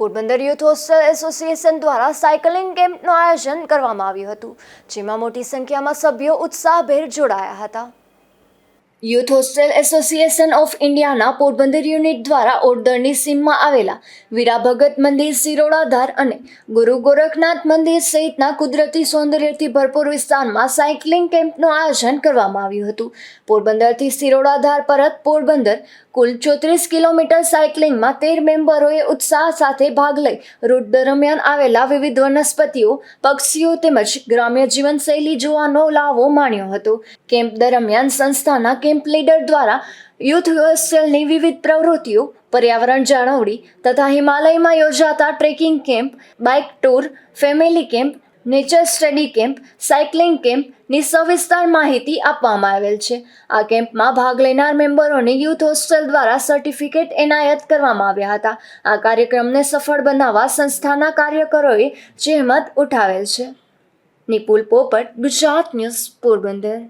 Porbandar youth hostel association દ્વારા cycling કેમ્પનું આયોજન કરવામાં આવ્યું હતું, જેમાં મોટી સંખ્યામાં સભ્યો ઉત્સાહભેર જોડાયા હતા. યુથ હોસ્ટેલ એસોસિએશન ઓફ ઇન્ડિયાના પોરબંદર યુનિટ દ્વારા ઓડદરની સીમમાં આવેલા વીરા ભગત મંદિર સિરોડાધાર અને ગુરુ ગોરખનાથ મંદિર સહિતના કુદરતી સૌંદર્યથી ભરપૂર વિસ્તારમાં સાયકલિંગ કેમ્પનું આયોજન કરવામાં આવ્યું હતું. પોરબંદરથી સિરોડાધાર પરત પોરબંદર કુલ ચોત્રીસ કિલોમીટર સાયકલિંગમાં તેર મેમ્બરોએ ઉત્સાહ સાથે ભાગ લઈ રૂટ દરમિયાન આવેલા વિવિધ વનસ્પતિઓ, પક્ષીઓ તેમજ ગ્રામ્ય જીવનશૈલી જોવાનો લાવો માણ્યો હતો. કેમ્પ દરમિયાન સંસ્થાના કેમ્પ લીડર દ્વારા યુથ હોસ્ટેલની વિવિધ પ્રવૃત્તિઓ, પર્યાવરણ જાળવણી તથા હિમાલયમાં યોજાતા trekking camp, bike tour, family camp, nature study camp, cycling કેમ્પની સવિસ્તાર માહિતી આપવામાં આવેલ છે. આ કેમ્પમાં ભાગ લેનાર મેમ્બરોને યુથ હોસ્ટેલ દ્વારા સર્ટિફિકેટ એનાયત કરવામાં આવ્યા હતા. આ કાર્યક્રમને સફળ બનાવવા સંસ્થાના કાર્યકરોએ જહેમત ઉઠાવેલ છે. નિપુલ પોપટ, ગુજરાત ન્યૂઝ પોરબંદર.